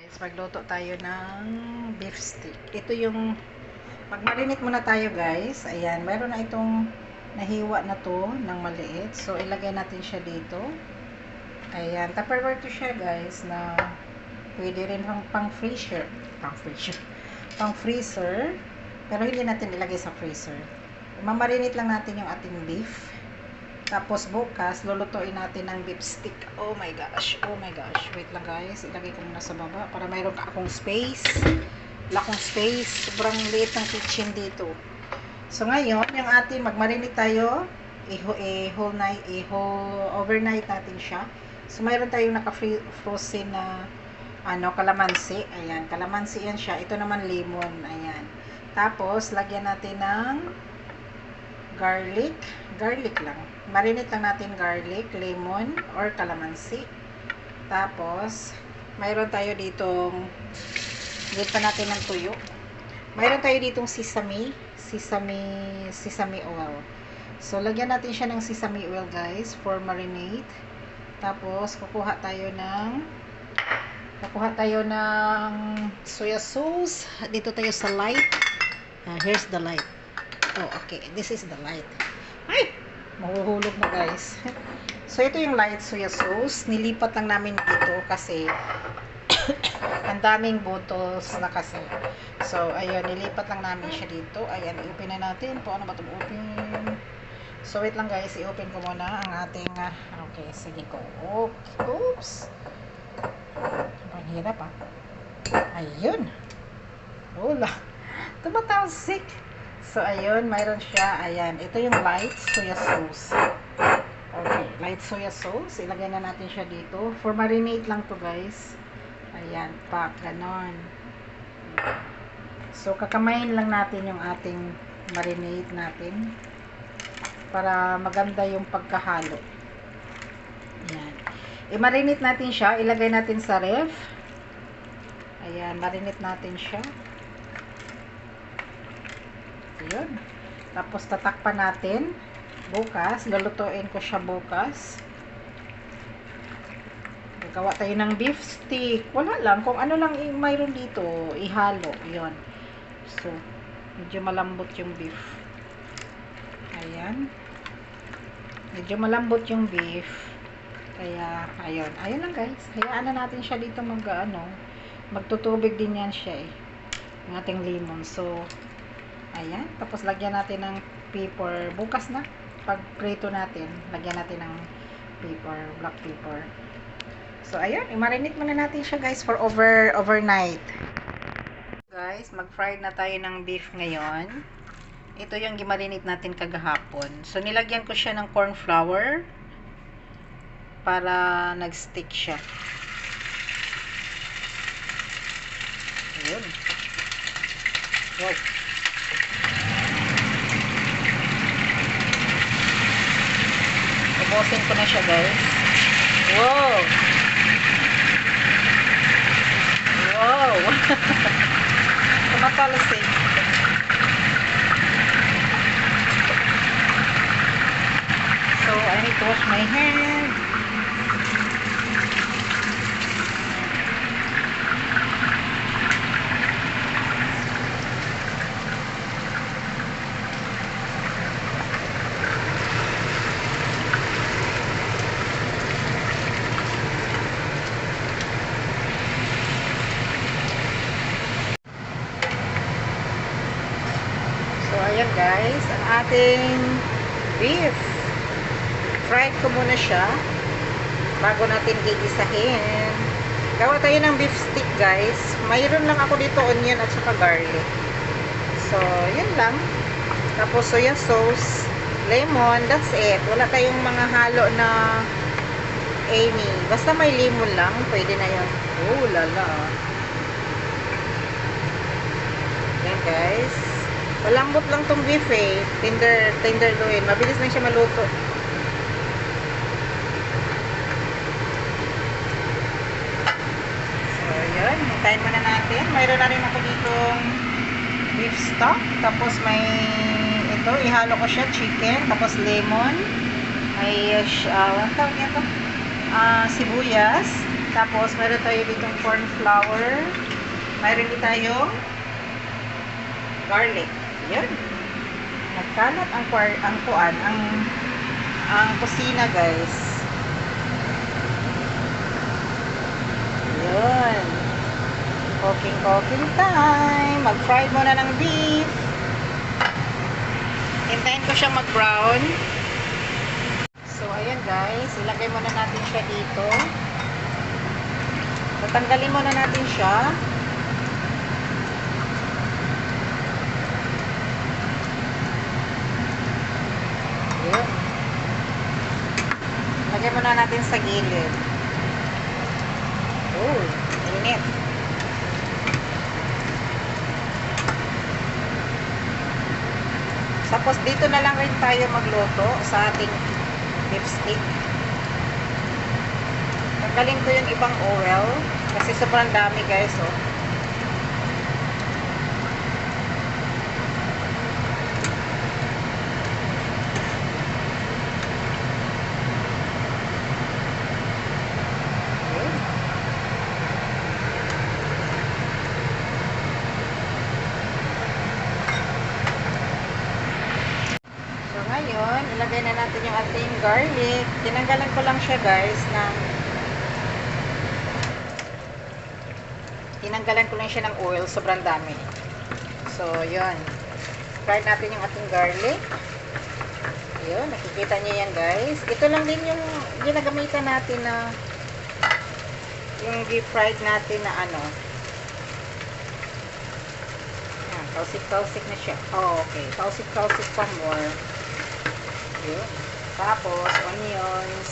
Guys, magluto tayo ng beef steak. Ito yung magmarinate muna tayo guys. Ayan, mayroon na itong nahiwa na to ng maliit. So ilagay natin siya dito. Ayan, tupperware to siya guys na pwede rin pang, pang freezer. Pang freezer. Pang freezer. Pero hindi natin ilagay sa freezer. Mamarinate lang natin yung ating beef. Tapos bukas, lulutuin natin ng beef stick. Oh my gosh. Oh my gosh. Wait lang guys. Ilagay ko muna sa baba para mayroon ka akong space. Wala akong space. Sobrang liit ng kitchen dito. So ngayon, yung ating magmarinate tayo. I-whole night, i-whole overnight natin siya. So mayroon tayong naka-frozen na ano, kalamansi. Ayan, kalamansi yan siya. Ito naman lemon. Ayan. Tapos, lagyan natin ng garlic. Garlic lang. Marinate lang natin garlic, lemon, or kalamansi. Tapos, mayroon tayo ditong dito natin ng tuyo. Mayroon tayo ditong sesame, sesame, sesame oil. So, lagyan natin siya ng sesame oil, guys, for marinade. Tapos, kukuha tayo ng kukuha tayo ng soya sauce. Dito tayo sa light. Ah, here's the light. Oh, okay. This is the light. Ay! Mahuhulog na guys. So, ito yung light soya sauce. Nilipat lang namin dito kasi ang daming bottles na kasi. So, ayun, nilipat lang namin siya dito. Ayan, i-open na natin. Paano ba ito open? So, wait lang guys. I-open ko muna ang ating, ah, okay, sige ko. Okay. Oops. Ang hirap ah. Ayun. Wala. Tumatalsik. So, ayun, mayroon siya. Ayan, ito yung light soya sauce. Okay, light soya sauce. Ilagay na natin siya dito. For marinate lang to guys. Ayan, pak, ganon. So, kakamayin lang natin yung ating marinate natin. Para maganda yung pagkahalo. Ayan. I-marinate natin siya. Ilagay natin sa ref. Ayan, marinate natin siya. Ayun. Tapos tatakpan natin bukas. Lulutuin ko siya bukas. Gagawa tayo ng beef stick. Wala lang. Kung ano lang mayroon dito, ihalo. Yun. So, medyo malambot yung beef. Ayan. Medyo malambot yung beef. Kaya, ayun. Ayun lang guys. Hayaan na natin siya dito mag, ano, magtutubig din yan siya eh. Yung ating lemon. So, Ayan. Tapos lagyan natin ng paper. Bukas na. Pag prito natin, lagyan natin ng paper, black paper. So, ayan. I-marinate muna natin siya guys for over overnight. Guys, mag-fried na tayo ng beef ngayon. Ito yung gimarinate natin kagahapon. So, nilagyan ko siya ng corn flour para nag-stick siya. Ayun. Wow. Ubusin ko na siya, guys. Wow! Wow! Tumatalsik. So, I need to wash my hand. So, ayan guys, ang ating beef. Fried ko muna siya bago natin gigisahin. Gawa tayo ng beef stick guys. Mayroon lang ako dito onion at saka garlic. So, yun lang. Tapos soya sauce, lemon, that's it. Wala tayong mga halo na any. Basta may lemon lang, pwede na yun. Oh, lala. Yan guys. Malambot lang tong beef eh. Tender, tenderloin. Mabilis lang siya maluto. So, yun. Hintayin muna natin. Mayroon na rin ako ditong beef stock. Tapos may ito. Ihalo ko siya. Chicken. Tapos lemon. May, uh, ano tawag niya to? Ah, sibuyas. Tapos, meron tayo ditong corn flour. Mayroon din tayong garlic. Yan. Nagkalat ang ang kuan, ang ang kusina, guys. Yun. Cooking, cooking time. Mag-fry muna ng beef. Hintayin ko siyang mag-brown. So, ayan guys. Ilagay muna natin siya dito. Tatanggalin muna natin siya. Yun. Lagay muna natin sa gilid. Oh, init. Tapos dito na lang rin tayo magluto sa ating beef stick. Tanggalin ko yung ibang oil kasi sobrang dami guys oh. Yun. So ngayon, ilagay na natin yung ating garlic. Tinanggalan ko lang siya guys ng tinanggalan ko lang siya ng oil. Sobrang dami. So, yun. Fry natin yung ating garlic. Yun, nakikita niyo yan guys. Ito lang din yung ginagamitan natin na yung deep fried natin na ano. Yan, kausik-kausik na siya. Oh, okay. Kausik-kausik pa more. Yun. Tapos, onions.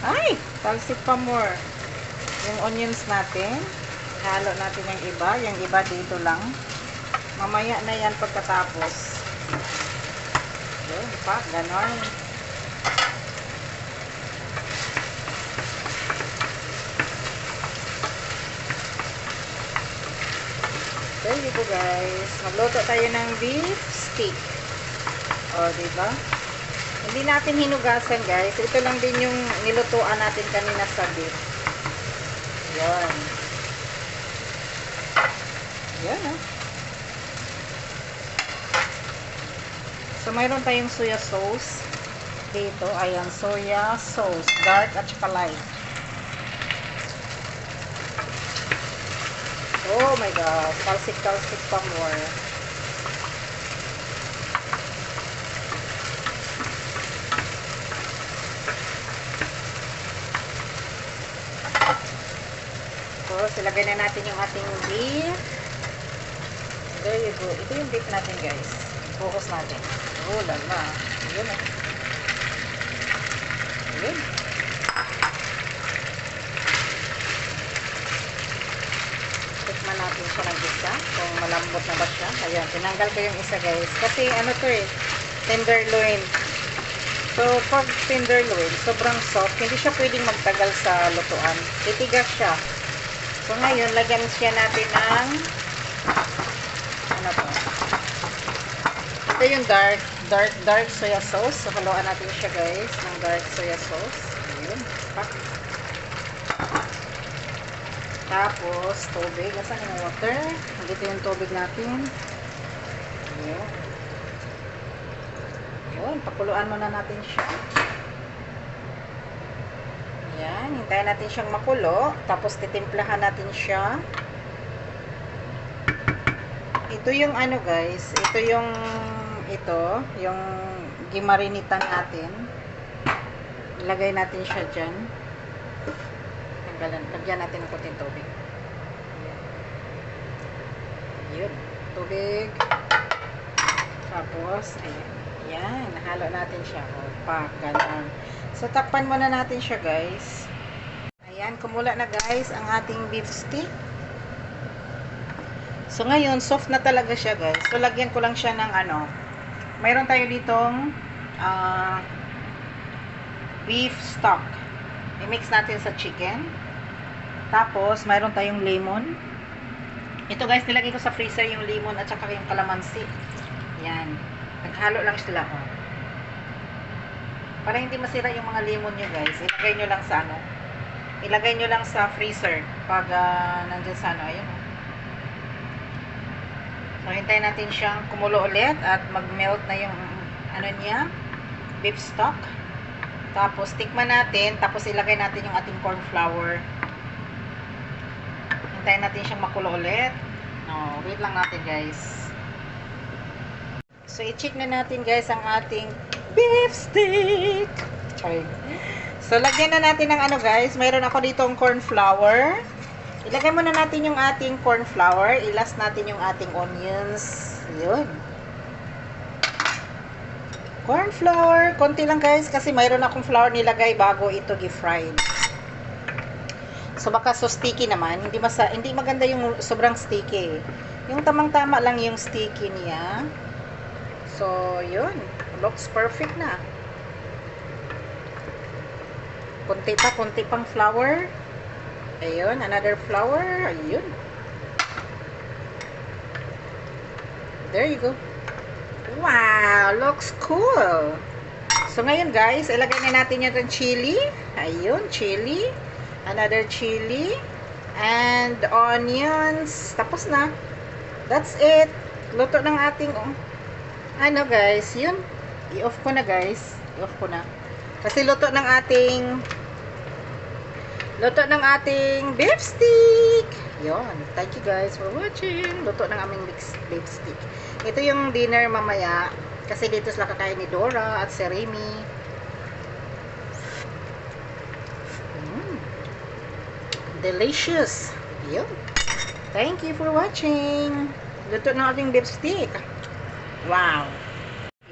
Ay! Talsik pa more. Yung onions natin. Halo natin yung iba. Yung iba dito lang. Mamaya na yan pagkatapos. Yun pa. Ganon. There you guys. Magluto tayo ng beef steak. O, diba? Hindi natin hinugasan guys. Ito lang din yung nilutuan natin kanina sa beef. Yan. Yan ah. So, mayroon tayong soya sauce. Dito, ayan, soya sauce. Dark at saka light. Oh my God. Kalsik-kalsik pa more. Tapos, ilagay na natin yung ating beef. There you go. Ito yung beef natin, guys. Focus natin. Oh, lala. Yun ah. Yun. Tikman natin siya ng isa. Kung malambot na ba siya. Ayan, tinanggal ko yung isa, guys. Kasi ano to eh, tenderloin. So, pag tenderloin, sobrang soft, hindi siya pwedeng magtagal sa lutuan. Titigas siya. So, ngayon, lagyan siya natin ng ano to? Ito yung dark, dark, dark soya sauce. So, haluan natin siya, guys, ng dark soya sauce. Ayun. Pak. Tapos, tubig. Asan yung water? Dito yung tubig natin. Ayun. Ayun. Pakuluan muna natin siya. Ayan. Hintayin natin siyang makulo. Tapos, titimplahan natin siya. Ito yung ano guys. Ito yung ito. Yung gimarinitan natin. Ilagay natin siya dyan. Tanggalan. Lagyan natin ng kunting tubig. Ayan. Yun. Tubig. Tapos, ayan. Yan. Nahalo natin siya. O, pak. Ganon. So, takpan muna natin siya, guys. Ayan. Kumula na, guys, ang ating beef stick. So, ngayon, soft na talaga siya, guys. So, lagyan ko lang siya ng ano. Mayroon tayo ditong ah, beef stock. I-mix natin sa chicken. Tapos, mayroon tayong lemon. Ito guys, nilagay ko sa freezer yung lemon at saka yung calamansi. Yan. Naghalo lang sila. Oh. Para hindi masira yung mga lemon nyo guys, ilagay nyo lang sa ano, ilagay nyo lang sa freezer pag uh, nandyan sa ano, ayun. oh. So, hintayin natin siyang kumulo ulit at mag-melt na yung ano niya, beef stock. Tapos, tikman natin, tapos ilagay natin yung ating corn flour. Hintayin natin siyang makulo ulit. No, wait lang natin guys. So, i-check na natin guys ang ating beef stick. Sorry. So, lagyan na natin ng ano guys. Mayroon ako dito ang corn flour. Ilagay muna natin yung ating corn flour. Ilas natin yung ating onions. Yun. Corn flour. Konti lang guys kasi mayroon akong flour nilagay bago ito gi-fried. So baka so sticky naman, hindi masa hindi maganda yung sobrang sticky. Yung tamang-tama lang yung sticky niya. So, yun. Looks perfect na. Kunti pa, kunti pang flour. Ayun, another flour. Ayun. There you go. Wow, looks cool. So, ngayon guys, ilagay na natin yung chili. Ayun, chili. Another chili. And onions. Tapos na. That's it. Luto ng ating, oh. Ano guys, yun. I-off ko na guys. I-off ko na. Kasi luto ng ating luto ng ating beef stick. Yon. Thank you guys for watching. Luto ng aming beef stick. Ito yung dinner mamaya. Kasi dito sila kakain ni Dora at si Remy. Mm. Delicious. Yun. Thank you for watching. Luto ng ating beef stick. Wow.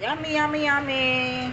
Yummy, yummy, yummy.